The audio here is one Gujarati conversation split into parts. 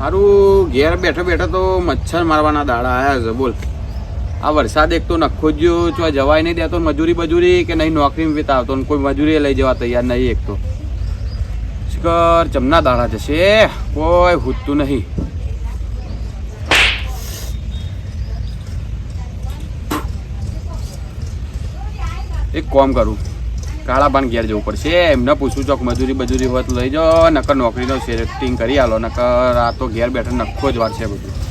મારું ઘેર બેઠો બેઠો તો મચ્છર મારવાના દાડા આવ્યા છે, બોલ. આ વરસાદ એક તો નખો જ ગયો જવાય નહીં દેતો મજૂરી બજૂરી કે નહીં નોકરી વેતા આવતો ને કોઈ મજૂરી લઈ જવા તૈયાર નહીં એક તો. શિકર ચમના દાડા જશે. કોઈ હૂતું નહીં. એક કોમ કરું. કાળા પાન ઘેર જવું પડશે. એમને પૂછું, ચોક મજૂરી બજૂરી હોય તો લઈ જાઓ, નકર નોકરીનો સેટિંગ કરી આલો, નકર આ તો ઘેર બેઠા નખો જ વાર છે બધું.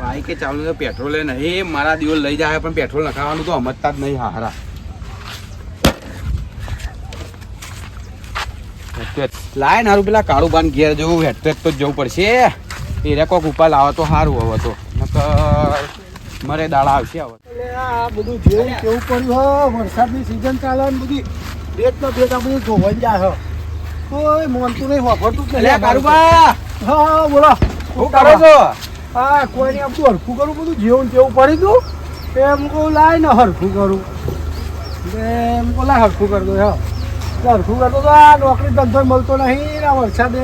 બાઈકે ચાલુ છે પેટ્રોલે નહીં મારા દિવસ લઈ જાય પણ પેટ્રોલ નખાવાનું તો સમજતા જ નહીં હારા લાય નારું પેલા કાળું બાન ઘેર જવું હેઠ તો જવું પડશે. એ કોક ઉપર લાવે તો સારું હવે તો. નકર મરે દાડા આવશે હવે. આ બધું જેવું કેવું પડ્યું હો વરસાદની સિઝન ચાલે ને બધી. બેટ તો ભેટ આ બધું ધોવાઈ જાય કોઈ મોનતું નહીં વાપરતું જ નહીં કાળુબા! હા હા બોલો. શું કરો છો? હા કોઈ નહીં આમ તું હરખું કરું? બધું જેવું જેવું તેવું પડી ગયું. એમ કહું લાય ને હરખું કરું. એટલે એમ કહું લાય હરખું કરી દો હા. હરખું કરતો તો આ નોકરી ધંધો મળતો નહીં આ વરસાદે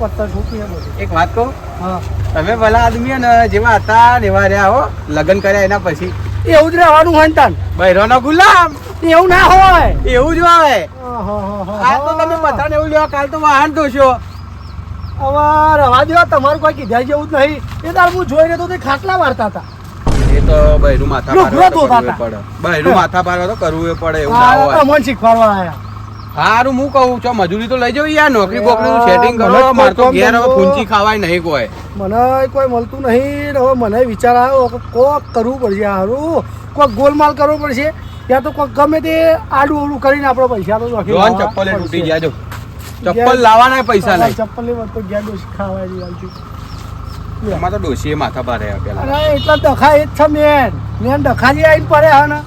પત્તા છૂટી બધું. એક વાત કહું? હા. તમે ભલા આદમી ને જેવા હતા એવા રહ્યા હો લગ્ન કર્યા એના પછી? એવું જ રહેવાનું હોય તાન. બૈરોનો ગુલામ. એવું ના હોય. એવું જ આવે હા, હા, હા, હા, તો તમે હા. એવું લેવા કાલ તો વાહન ધોશો. હવે રવા દેવા તમારું કોઈ કીધા જેવું જ નહીં. એ તાર હું જોઈને તો તે ખાટલા વાળતા હતા. એ તો બૈરું માથા પડે. બૈરું માથા તો કરવું પડે એવું ના હોય. તમને શીખવાડવા આયા. હારું હું કહું છો મજૂરી તો લઈ જાવ યાર નોકરી બોકરી નું સેટિંગ કરો તો તો ઘેર હવે પૂંચી ખાવાય નહીં કોઈ. મને કોઈ મળતું નહીં હવે મને વિચાર આવ્યો કે કોક કરવું પડશે હારું. કોક ગોલમાલ કરવો પડશે. યા તો કોક ગમે તે આડું અવડું કરીને આપણે પૈસા તો ચપ્પલે તૂટી પડશે. જો ચપ્પલ લાવવાના પૈસા નહીં ચપ્પલ લેવા તો ગયા ડોસી ખાવા જઈ. એમાં તો ડોશીએ માથા ભારે પેલા અરે એટલા ડખા એ જ છે મેન. મેન ડખાજી આવીને પડે હા ને.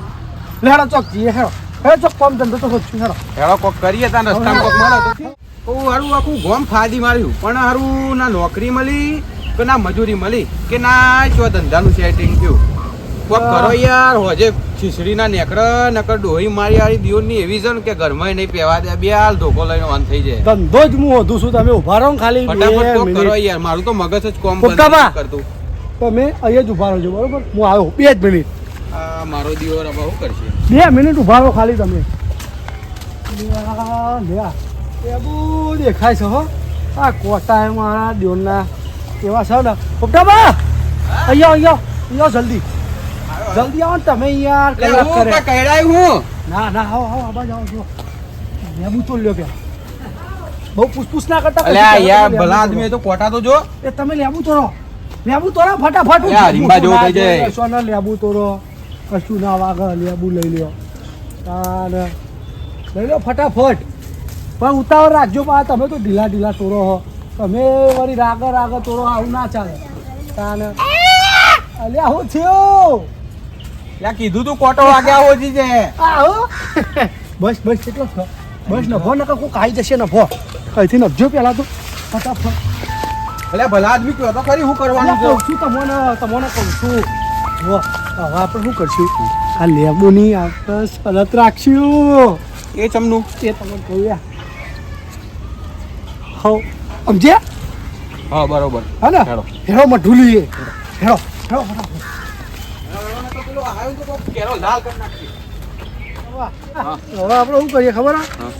લેડો ચોક જઈએ હેડો. હે ચોક કોમ ધંધો તો હોત હેડો. હેડો કોક કરીએ તા રસ્તામાં કોક મળે તો. ઓ હારું આખું ગોમ ફાદી માર્યું. પણ હારું ના નોકરી મળી કે ના મજૂરી મળી કે ના જો ધંધાનું સેટિંગ થયું. કોક કરો યાર હોજે ખીચડી નેકડા નેકર ડોહી મારી હારી દિયોરની એવી છે ને કે ઘરમાં નહીં પહેવા દે બે હાલ ધોકો લઈને વાન થઈ જાય. ધંધો જ હું હોધું છું તમે ઊભા રહો ખાલી ફટાફટ કોક કરો યાર મારું તો મગજ જ કોમ કરતું. તમે અહીંયા જ ઊભા રહો બરોબર? હું આવ્યો બે જ મિનિટ. આ મારો દિયોર હવે હું કરશે. બે મિનિટ ઊભા રહો ખાલી તમે. લ્યા, લ્યા. એ બહુ દેખાય છે હો. આ કોટા મારા દિયોરના એવા છે ને. પોપટાબા અહીંયા અહીંયા અહીંયા જલ્દી. જલ્દી આવો ને તમે યાર કલાક કરે. કહેડાય હું? ના ના આવો આવો આબા આવો જો. લેબુ તો લ્યો કે. બહુ પૂછપૂછ ના કરતા અલ્યા યાર ભલા આદમી તો કોટા તો જો. એ તમે લેબુ તોડો લેબુ તોડો ફટાફટ યાર રીંબા જો થઈ જાય. ના કશો ના લેબુ તોડો કશું ના વાગે લેબુ લઈ લ્યો. તાને લઈ લ્યો ફટાફટ. પણ ઉતાવળ રાખજો પા તમે તો ઢીલા ઢીલા તોરો હો. તમે વળી રાગે રાગે તોરો આવું ના ચાલે. તાને અલ્યા હું થયો? યાર કીધું તું કોટો વાગ્યા હોજી છે. આવો બસ બસ કેટલો છો. બસ નભો નકર કોઈ કાઈ જશે નભો અહીંથી નભજો પેલા તો. ફટાફટ. એટલે ભલા આદમી કયો તો ખરી હું કરવાનું છું? તમને તમને કહું છું. જો હવે આપણે શું કરશું? આ લેબુની આપણે શરત રાખશું. એ ચમનું. એ તમને કહું યા હો સમજ્યા? હા બરોબર. હા ને? હેડો. હેડો મઢુલી હેડો હેડો ફટાફટ. હવે આપણે શું કરીએ ખબર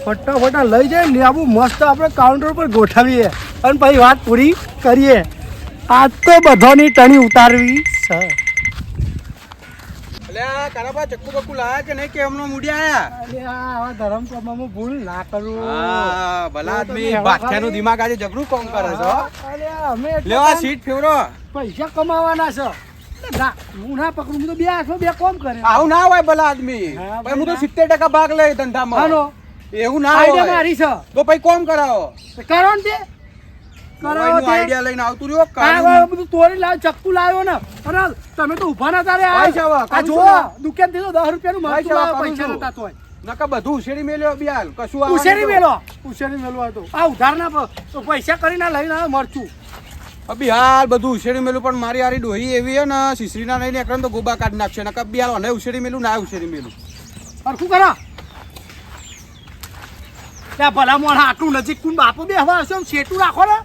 ફટાફટ લઈ જાય લેબુ મસ્ત આપણે કાઉન્ટર પર ગોઠવીએ. અને પછી વાત પૂરી કરીએ. આજ તો બધાની ટણી ઉતારવી છે. પૈસા કમાવાના છે. હું ના પકડું. હું તો બે હાથમાં બે કોમ કરે આવું ના હોય ભલા આદમી. હા, હું તો સિત્તેર ટકા ભાગ લઈ ધંધામાં. હાલો. એવું ના હોય. મારી છે. તો પછી કોમ કરાવો. કરો ને તે. કરો આઈડિયા લઈને આવતું રહ્યો આ બધું તોડી લાવ ચક્કુ લાવ્યો ને. અને તમે તો ઊભા ના તારે આ કાઢું દુકાનથી તો દસ રૂપિયાનું નું પૈસા. નતા તોય. નકા બધું ઉછેરી મેલ્યો બિયાલ કશું ઉછેરી ઉશેરી ઉછેરી મેલો હતો. આ ઉધાર ના પૈસા કરીને લઈને આવ્યો મરચું. બિહાલ બધું ઉછેરી મેલું પણ મારી આરી ડોહી એવી હે ને સિસરીના નહીં નીકળે ને તો ગોબા કાઢી નાખશે નકર બિહાલ અને ઉછેરી મેલું ના ઉછેરી મેલું. સરખું કરો? ત્યાં ભલા મોણા આટલું નજીક કુન બાપુ બે હવા હશે શેટું રાખો ને?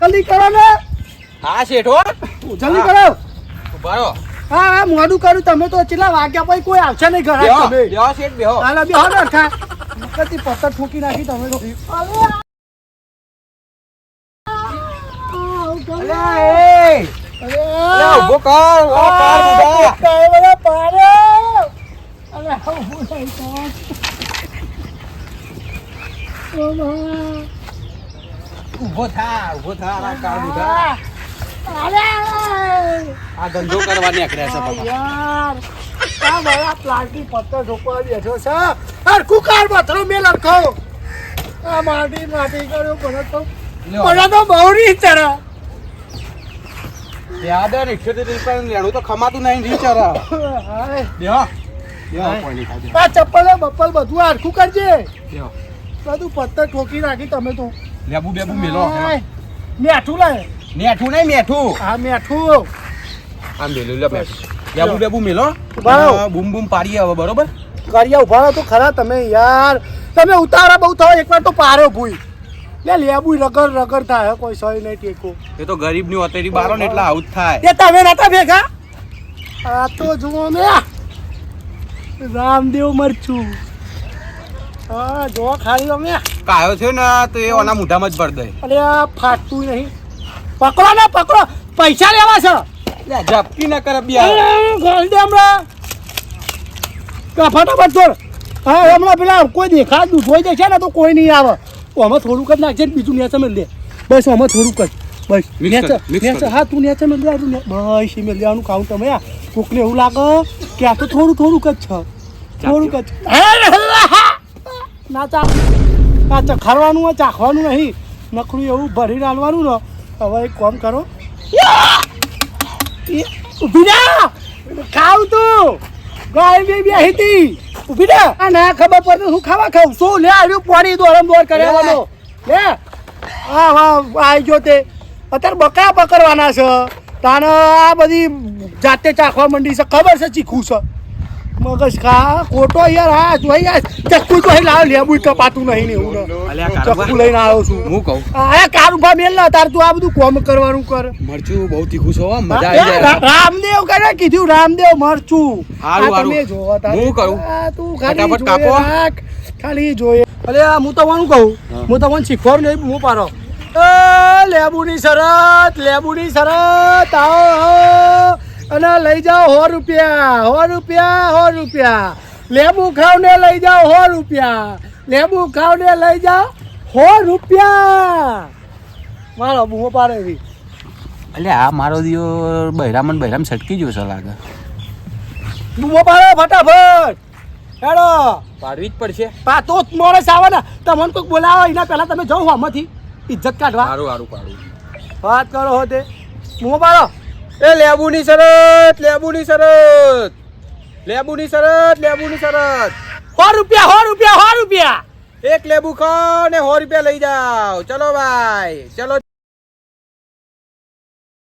જલ્દી કરો ને. હા શેઠો જલ્દી કરો. ઊભા હા હા મોડું કર્યું તમે તો કેટલા વાગ્યા પછી કોઈ આવશે નહીં ઘરે. બેહો તમે બેહો શેઠ બેહો. હાલે બે હો ડરખા વખતથી પથ્થર ઠોકી નાખી તમે તો. ઊભો થા ઊભો થા, આ કાર. અરે આ ધંધો કરવા નીકળ્યા છે યાર આ કર્યો પણ તો બહુ નહીં ચડે યાદ હે 78 રૂપિયાનું લેણું. તો ખમાતું નહીં રીચારા. હાય. આ ચપ્પલ બપ્પલ બધું હરખું કરજે. બેહો. બધું પથ્થર ઠોકી નાખી તમે તો. લેબુ બેબુ મેલો. મેઠું લાય. મેઠું નહીં મેઠું. આ મેઠું. આમ મેલું લે મેઠું. લેબુ બેબુ મેલો. બૂમ બૂમ પાડીએ હવે બરોબર? ગાડિયા ઊભા તો ખરા તમે યાર. તમે ઉતારા બહુ થાવ એકવાર તો પારો ભૂઈ. લે લેબુ રગર રગર થાય કોઈ સહી નહીં ટેકો. એ તો ગરીબની હોતેરી બારો ને એટલે આવું થાય. એ તમે નતા ભેગા? આ તો જુઓ મે રામદેવ મરચું. હા જો ખાલી અમે કાયો છે ને તો એ ઓના મોઢામાં જ ભર દે. અરે આ ફાટતું નહીં. પકડો ને પકડો. પૈસા લેવા છે. લે ઝપકી ના કરે બિયા ગોલ દે હમણાં. કા ફટાફટ છોડ હા હમણાં પેલા કોઈ દેખાય જોઈ દે જશે ને તો કોઈ નહીં આવે. આમાં થોડુંક જ નાખજે ને બીજું નેચે મેળ દે બસ આમાં થોડુંક જ. બસ. નેચે નેચે. હા તું નેચે આ તું ને- બસ એ મેળ લેવાનું કાઉન્ટ તમે આ કોકને એવું લાગે કે આ તો થોડું થોડુંક જ છે. થોડુંક જ. ના ચા. આ ચખાડવાનું હોય ચાખવાનું નહીં. નકરું એવું ભરી નાલવાનું ને. હવે એક કામ કરો. ઊભી ઊભી ખાવ તું! ગાય બી બેહી હતી. ઊભી રે. આ ના ખબર પડે હું ખાવા ખાવ શું? લે આવ્યું પાણી દોરમ દોર કરેવાનો લે. હા હા આવી જો તે. અત્યારે બકા પકડવાના છે. તાને આ બધી જાતે ચાખવા માંડી છે. ખબર છે ચીખું છે. મગજ ખા. ખોટો યાર હા જોઈ યાર. ચક્કુ તો લાવ લેબુ કપાતું નહીં ને એવું ચક્કુ લઈને આવ્યો છું. હું કહું? આ કારુભા મેલ ના તાર તું આ બધું કોમ કરવાનું કર. મરચું બહુ તીખું છો મજા આવી જાય. રામદેવ કરે કીધું રામદેવ મરચું. હારું, આ તમે હારું. હું કરું. તું ખાલી ફટાફટ કાપો. ખાલી જોઈએ અરે આ હું તમને કહું? હું. તમને શીખવાડું નહીં હું પારો એ લેબુની શરત લેબુની શરત આવો આવો. અને લઈ જાઓ સો રૂપિયા સો રૂપિયા સો રૂપિયા. લેબુ ખાવ ને લઈ જાઓ સો રૂપિયા. લેબુ ખાવ ને લઈ જાઓ સો રૂપિયા. મારો બૂમો પાડે છે. એટલે આ મારો દિયો બહેરામન બહેરામ છટકી ગયો છે લાગે. બૂમો પાડે ફટાફટ. હેડો. પાડવી જ પડશે. પા તો જ માણસ આવે ને. તમને કોઈક બોલાવો એના પહેલા તમે જાઓ આમાંથી ઇજ્જત કાઢવા. સારું સારું પાડું. વાત કરો હો તે બૂમો પાડો એ લેબુની શરત લેબુની શરત. લેબુની શરત લેબુની શરત. સો રૂપિયા સો રૂપિયા સો રૂપિયા. એક લેબુ ખો ને સો રૂપિયા લઈ જાઓ. ચલો ભાઈ ચલો